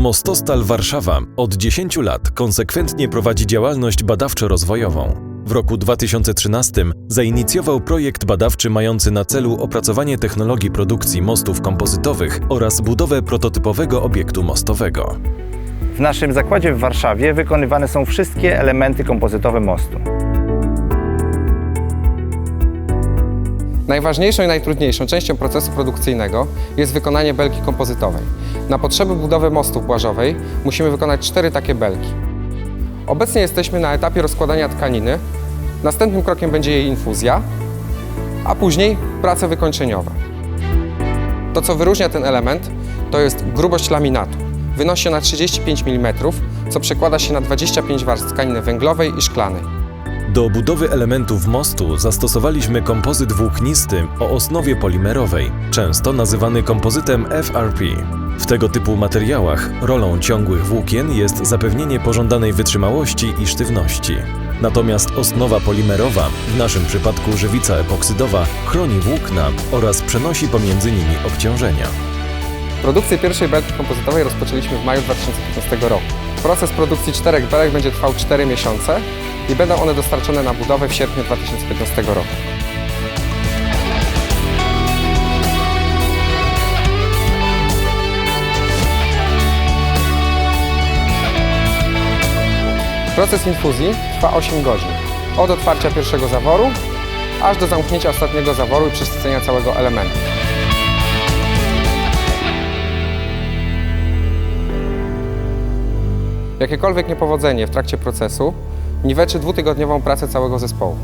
Mostostal Warszawa od 10 lat konsekwentnie prowadzi działalność badawczo-rozwojową. W roku 2013 zainicjował projekt badawczy mający na celu opracowanie technologii produkcji mostów kompozytowych oraz budowę prototypowego obiektu mostowego. W naszym zakładzie w Warszawie wykonywane są wszystkie elementy kompozytowe mostu. Najważniejszą i najtrudniejszą częścią procesu produkcyjnego jest wykonanie belki kompozytowej. Na potrzeby budowy mostu płażowej musimy wykonać cztery takie belki. Obecnie jesteśmy na etapie rozkładania tkaniny. Następnym krokiem będzie jej infuzja, a później prace wykończeniowe. To, co wyróżnia ten element, to jest grubość laminatu. Wynosi ona 35 mm, co przekłada się na 25 warstw tkaniny węglowej i szklanej. Do budowy elementów mostu zastosowaliśmy kompozyt włóknisty o osnowie polimerowej, często nazywany kompozytem FRP. W tego typu materiałach rolą ciągłych włókien jest zapewnienie pożądanej wytrzymałości i sztywności. Natomiast osnowa polimerowa, w naszym przypadku żywica epoksydowa, chroni włókna oraz przenosi pomiędzy nimi obciążenia. Produkcję pierwszej belki kompozytowej rozpoczęliśmy w maju 2015 roku. Proces produkcji czterech belek będzie trwał 4 miesiące i będą one dostarczone na budowę w sierpniu 2015 roku. Proces infuzji trwa 8 godzin. Od otwarcia pierwszego zaworu aż do zamknięcia ostatniego zaworu i przesycenia całego elementu. Jakiekolwiek niepowodzenie w trakcie procesu niweczy dwutygodniową pracę całego zespołu.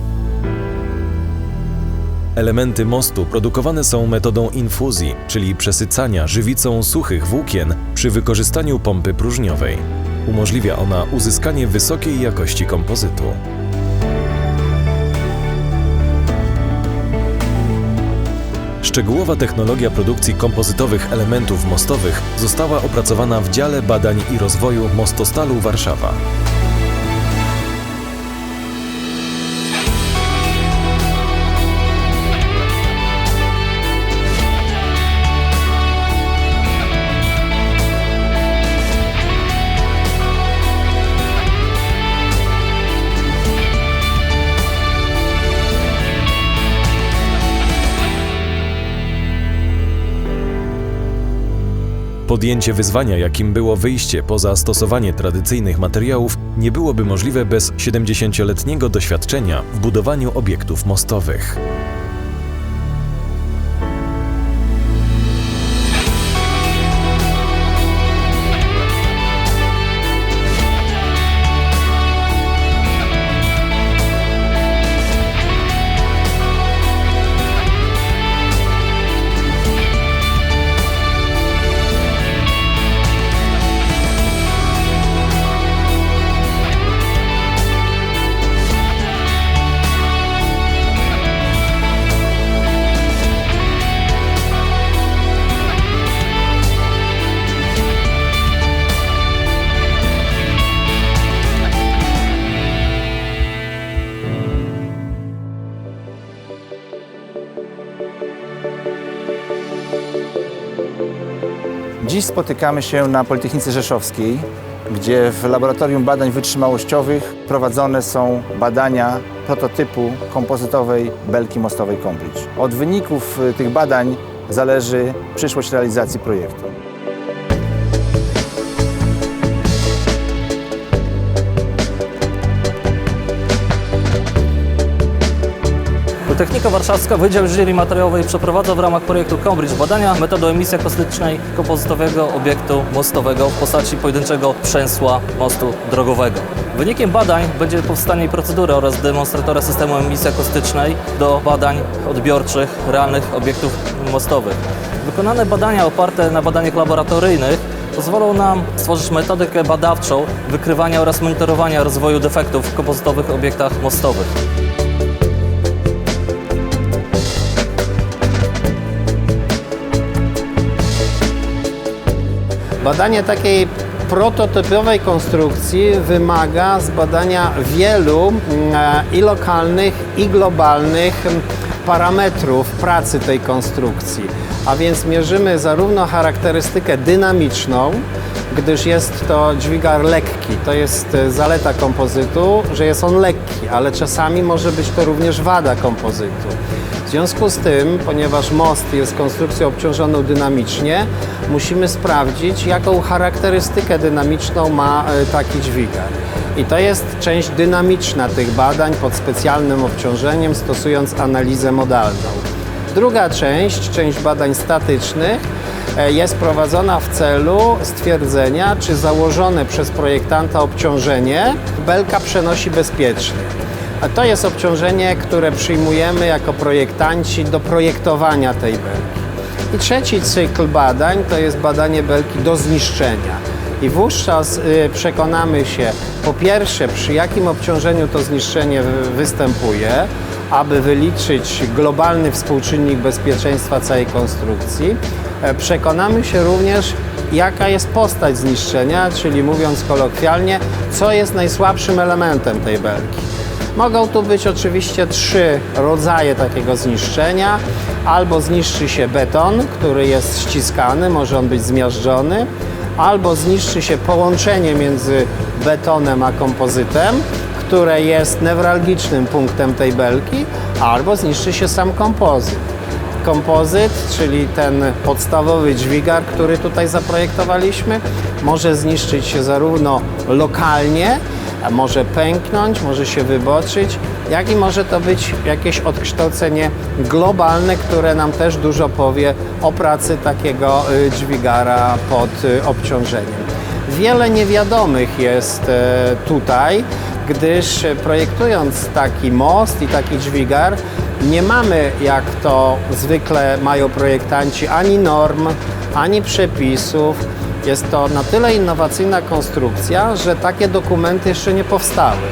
Elementy mostu produkowane są metodą infuzji, czyli przesycania żywicą suchych włókien przy wykorzystaniu pompy próżniowej. Umożliwia ona uzyskanie wysokiej jakości kompozytu. Szczegółowa technologia produkcji kompozytowych elementów mostowych została opracowana w dziale badań i rozwoju Mostostalu Warszawa. Podjęcie wyzwania, jakim było wyjście poza stosowanie tradycyjnych materiałów, nie byłoby możliwe bez 70-letniego doświadczenia w budowaniu obiektów mostowych. Spotykamy się na Politechnice Rzeszowskiej, gdzie w Laboratorium Badań Wytrzymałościowych prowadzone są badania prototypu kompozytowej belki mostowej Cambridge. Od wyników y, tych badań zależy przyszłość realizacji projektu. Politechnika Warszawska Wydział Inżynierii Materiałowej przeprowadza w ramach projektu Cambridge badania metodą emisji akustycznej kompozytowego obiektu mostowego w postaci pojedynczego przęsła mostu drogowego. Wynikiem badań będzie powstanie procedury oraz demonstratora systemu emisji akustycznej do badań odbiorczych realnych obiektów mostowych. Wykonane badania oparte na badaniach laboratoryjnych pozwolą nam stworzyć metodykę badawczą wykrywania oraz monitorowania rozwoju defektów w kompozytowych obiektach mostowych. Badanie takiej prototypowej konstrukcji wymaga zbadania wielu mm, i lokalnych, i globalnych parametrów pracy tej konstrukcji. A więc mierzymy zarówno charakterystykę dynamiczną, gdyż jest to dźwigar lekki. To jest e, zaleta kompozytu, że jest on lekki, ale czasami może być to również wada kompozytu. W związku z tym, ponieważ most jest konstrukcją obciążoną dynamicznie, musimy sprawdzić, jaką charakterystykę dynamiczną ma e, taki dźwigar. I to jest część dynamiczna tych badań pod specjalnym obciążeniem, stosując analizę modalną. Druga część, część badań statycznych, e, jest prowadzona w celu stwierdzenia, czy założone przez projektanta obciążenie belka przenosi bezpiecznie. A to jest obciążenie, które przyjmujemy jako projektanci do projektowania tej belki. I trzeci cykl badań to jest badanie belki do zniszczenia. I wówczas y, przekonamy się, po pierwsze, przy jakim obciążeniu to zniszczenie wy- występuje, aby wyliczyć globalny współczynnik bezpieczeństwa całej konstrukcji. E, Przekonamy się również, jaka jest postać zniszczenia, czyli mówiąc kolokwialnie, co jest najsłabszym elementem tej belki. Mogą tu być oczywiście trzy rodzaje takiego zniszczenia. Albo zniszczy się beton, który jest ściskany, może on być zmiażdżony, albo zniszczy się połączenie między betonem a kompozytem, które jest newralgicznym punktem tej belki, albo zniszczy się sam kompozyt. Kompozyt, czyli ten podstawowy dźwigar, który tutaj zaprojektowaliśmy, może zniszczyć się zarówno lokalnie, może pęknąć, może się wyboczyć, jak i może to być jakieś odkształcenie globalne, które nam też dużo powie o pracy takiego y, dźwigara pod y, obciążeniem. Wiele niewiadomych jest e, tutaj, gdyż projektując taki most i taki dźwigar, nie mamy, jak to zwykle mają projektanci, ani norm, ani przepisów. Jest to na tyle innowacyjna konstrukcja, że takie dokumenty jeszcze nie powstały.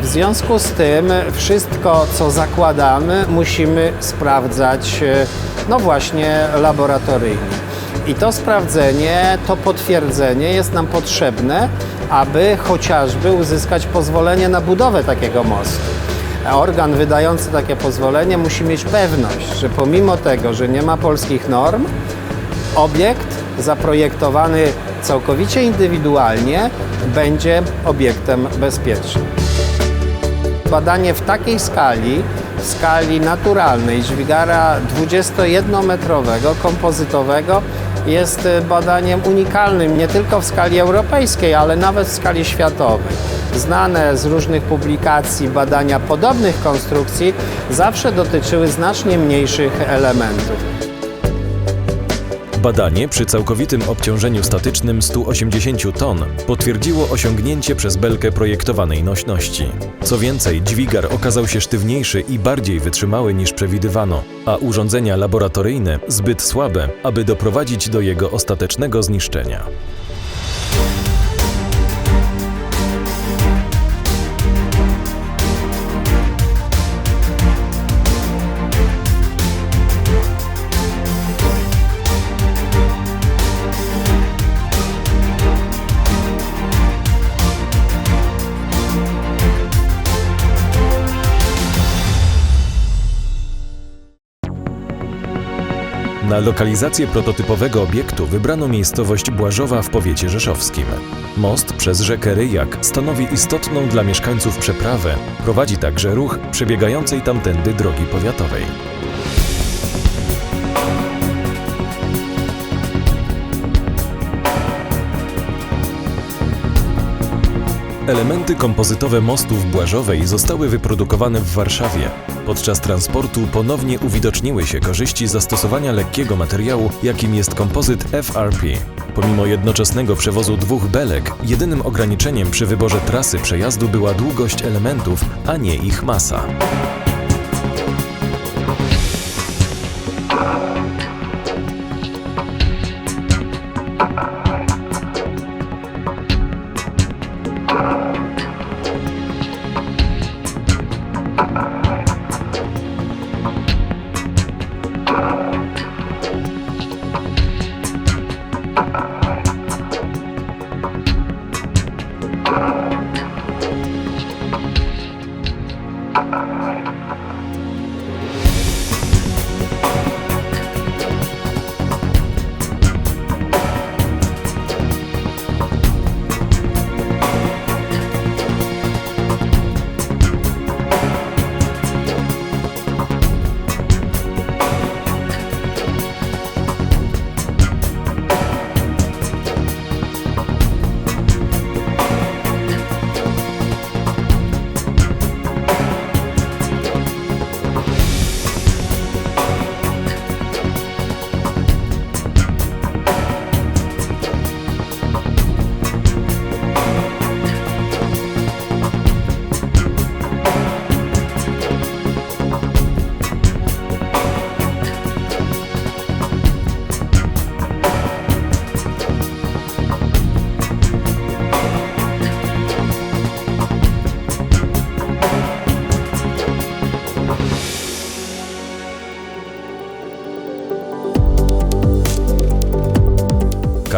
W związku z tym wszystko, co zakładamy, musimy sprawdzać, e, no właśnie, laboratoryjnie. I to sprawdzenie, to potwierdzenie jest nam potrzebne, aby chociażby uzyskać pozwolenie na budowę takiego mostu. Organ wydający takie pozwolenie musi mieć pewność, że pomimo tego, że nie ma polskich norm, obiekt zaprojektowany całkowicie indywidualnie będzie obiektem bezpiecznym. Badanie w takiej skali, skali naturalnej dźwigara 21-metrowego, kompozytowego, jest e, badaniem unikalnym nie tylko w skali europejskiej, ale nawet w skali światowej. Znane z różnych publikacji badania podobnych konstrukcji zawsze dotyczyły znacznie mniejszych elementów. Badanie przy całkowitym obciążeniu statycznym 180 ton potwierdziło osiągnięcie przez belkę projektowanej nośności. Co więcej, dźwigar okazał się sztywniejszy i bardziej wytrzymały niż przewidywano, a urządzenia laboratoryjne zbyt słabe, aby doprowadzić do jego ostatecznego zniszczenia. Na lokalizację prototypowego obiektu wybrano miejscowość Błażowa w powiecie rzeszowskim. Most przez rzekę Ryjak stanowi istotną dla mieszkańców przeprawę, prowadzi także ruch przebiegającej tamtędy drogi powiatowej. Elementy kompozytowe mostu w Błażowej zostały wyprodukowane w Warszawie. Podczas transportu ponownie uwidoczniły się korzyści zastosowania lekkiego materiału, jakim jest kompozyt FRP. Pomimo jednoczesnego przewozu dwóch belek, jedynym ograniczeniem przy wyborze trasy przejazdu była długość elementów, a nie ich masa.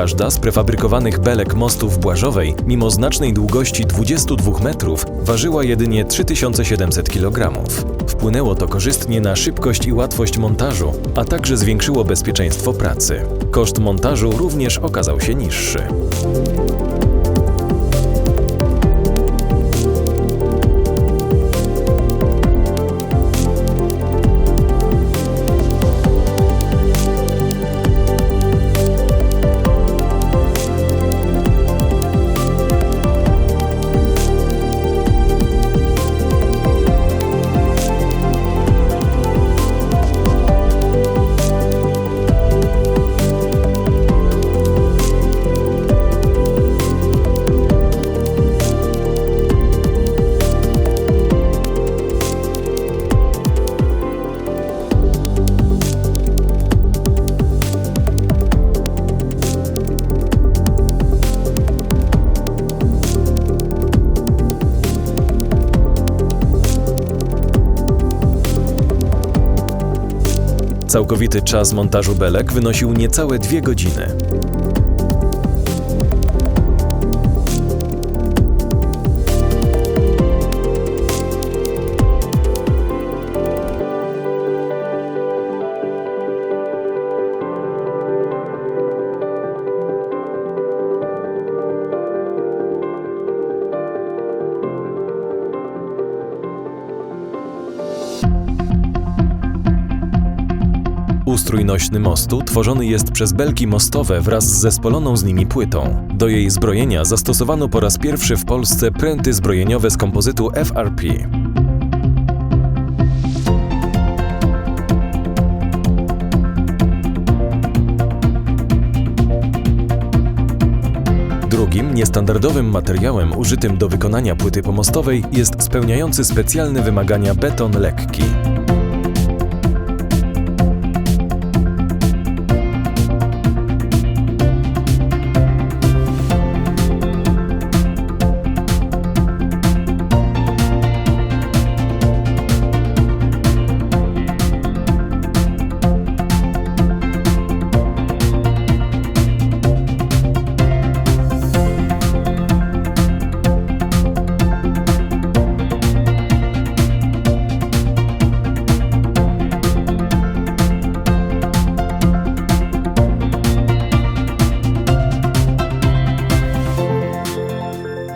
Każda z prefabrykowanych belek mostów Błażowej, mimo znacznej długości 22 metrów, ważyła jedynie 3700 kg. Wpłynęło to korzystnie na szybkość i łatwość montażu, a także zwiększyło bezpieczeństwo pracy. Koszt montażu również okazał się niższy. Całkowity czas montażu belek wynosił niecałe dwie godziny. Ustrój nośny mostu tworzony jest przez belki mostowe wraz z zespoloną z nimi płytą. Do jej zbrojenia zastosowano po raz pierwszy w Polsce pręty zbrojeniowe z kompozytu FRP. Drugim niestandardowym materiałem użytym do wykonania płyty pomostowej jest spełniający specjalne wymagania beton lekki.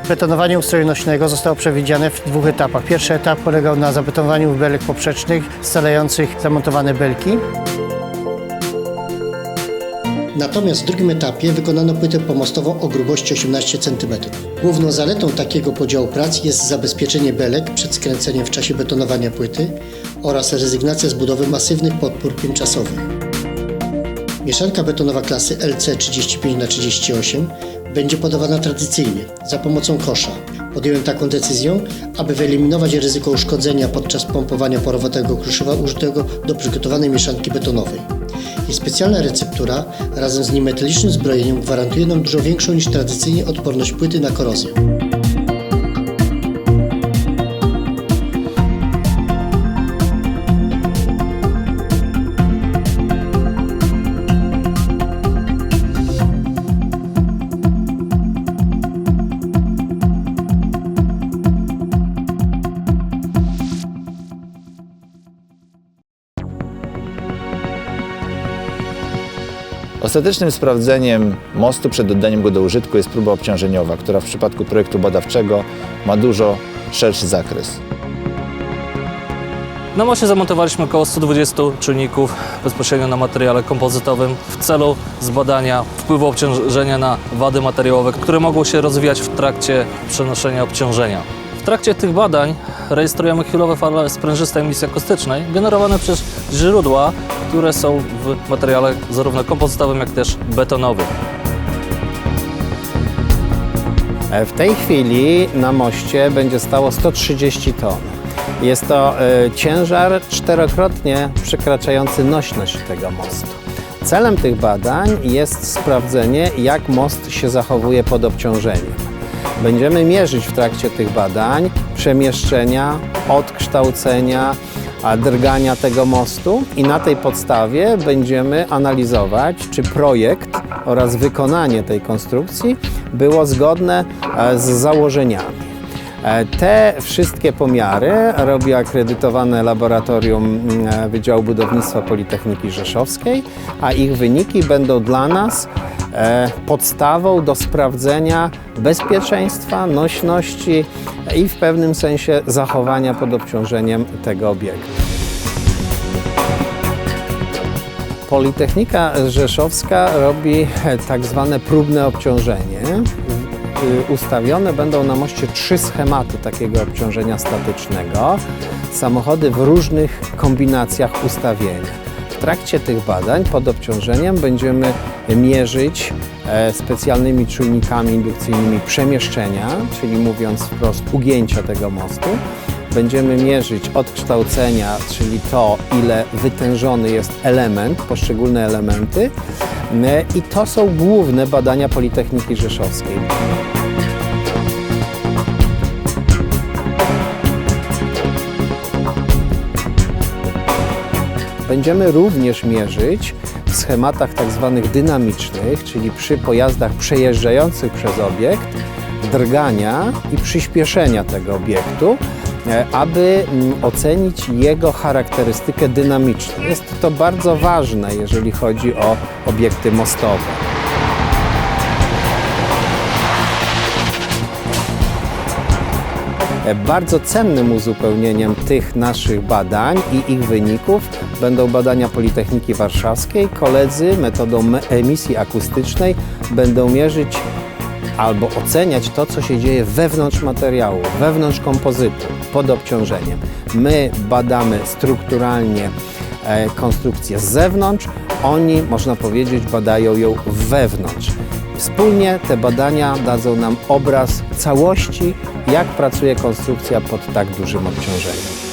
Betonowanie ustroju nośnego zostało przewidziane w dwóch etapach. Pierwszy etap polegał na zabetonowaniu belek poprzecznych scalających zamontowane belki. Natomiast w drugim etapie wykonano płytę pomostową o grubości 18 cm. Główną zaletą takiego podziału prac jest zabezpieczenie belek przed skręceniem w czasie betonowania płyty oraz rezygnacja z budowy masywnych podpór tymczasowych. Mieszanka betonowa klasy LC 35 na 38 będzie podawana tradycyjnie, za pomocą kosza. Podjąłem taką decyzję, aby wyeliminować ryzyko uszkodzenia podczas pompowania porowatego kruszywa użytego do przygotowanej mieszanki betonowej. Jej specjalna receptura razem z niemetalicznym zbrojeniem gwarantuje nam dużo większą niż tradycyjnie odporność płyty na korozję. Ostatecznym sprawdzeniem mostu przed oddaniem go do użytku jest próba obciążeniowa, która w przypadku projektu badawczego ma dużo szerszy zakres. Na moście zamontowaliśmy około 120 czujników bezpośrednio na materiale kompozytowym w celu zbadania wpływu obciążenia na wady materiałowe, które mogą się rozwijać w trakcie przenoszenia obciążenia. W trakcie tych badań rejestrujemy chwilowe fale sprężyste emisji akustycznej generowane przez źródła, które są w materiale zarówno kompozytowym, jak też betonowym. E, W tej chwili na moście będzie stało 130 ton. Jest to e, ciężar czterokrotnie przekraczający nośność tego mostu. Celem tych badań jest sprawdzenie, jak most się zachowuje pod obciążeniem. Będziemy mierzyć w trakcie tych badań przemieszczenia, odkształcenia drgania tego mostu i na tej podstawie będziemy analizować, czy projekt oraz wykonanie tej konstrukcji było zgodne e, z założeniami. E, Te wszystkie pomiary robi akredytowane laboratorium mm, Wydziału Budownictwa Politechniki Rzeszowskiej, a ich wyniki będą dla nas e, podstawą do sprawdzenia bezpieczeństwa, nośności i w pewnym sensie zachowania pod obciążeniem tego obiektu. Politechnika Rzeszowska robi e, tak zwane próbne obciążenie. Y, Ustawione będą na moście trzy schematy takiego obciążenia statycznego. Samochody w różnych kombinacjach ustawienia. W trakcie tych badań pod obciążeniem będziemy mierzyć e, specjalnymi czujnikami indukcyjnymi przemieszczenia, czyli mówiąc wprost ugięcia tego mostu. Będziemy mierzyć odkształcenia, czyli to, ile wytężony jest element, poszczególne elementy. E, I to są główne badania Politechniki Rzeszowskiej. Będziemy również mierzyć w schematach tak zwanych dynamicznych, czyli przy pojazdach przejeżdżających przez obiekt, drgania i przyspieszenia tego obiektu, e, aby mm, ocenić jego charakterystykę dynamiczną. Jest to bardzo ważne, jeżeli chodzi o obiekty mostowe. E, Bardzo cennym uzupełnieniem tych naszych badań i ich wyników będą badania Politechniki Warszawskiej. Koledzy metodą me- emisji akustycznej będą mierzyć albo oceniać to, co się dzieje wewnątrz materiału, wewnątrz kompozytu, pod obciążeniem. My badamy strukturalnie e, konstrukcję z zewnątrz, oni, można powiedzieć, badają ją wewnątrz. Wspólnie te badania dadzą nam obraz całości, jak pracuje konstrukcja pod tak dużym obciążeniem.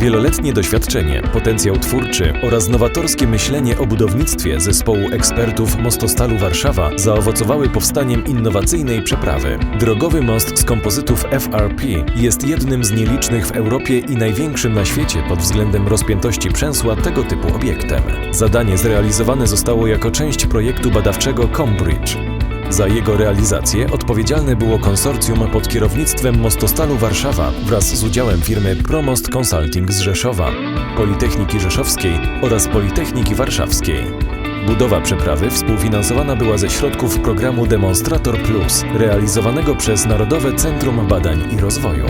Wieloletnie doświadczenie, potencjał twórczy oraz nowatorskie myślenie o budownictwie zespołu ekspertów Mostostalu Warszawa zaowocowały powstaniem innowacyjnej przeprawy. Drogowy most z kompozytów FRP jest jednym z nielicznych w Europie i największym na świecie pod względem rozpiętości przęsła tego typu obiektem. Zadanie zrealizowane zostało jako część projektu badawczego Combridge. Za jego realizację odpowiedzialne było konsorcjum pod kierownictwem Mostostalu Warszawa wraz z udziałem firmy Promost Consulting z Rzeszowa, Politechniki Rzeszowskiej oraz Politechniki Warszawskiej. Budowa przeprawy współfinansowana była ze środków programu Demonstrator Plus, realizowanego przez Narodowe Centrum Badań i Rozwoju.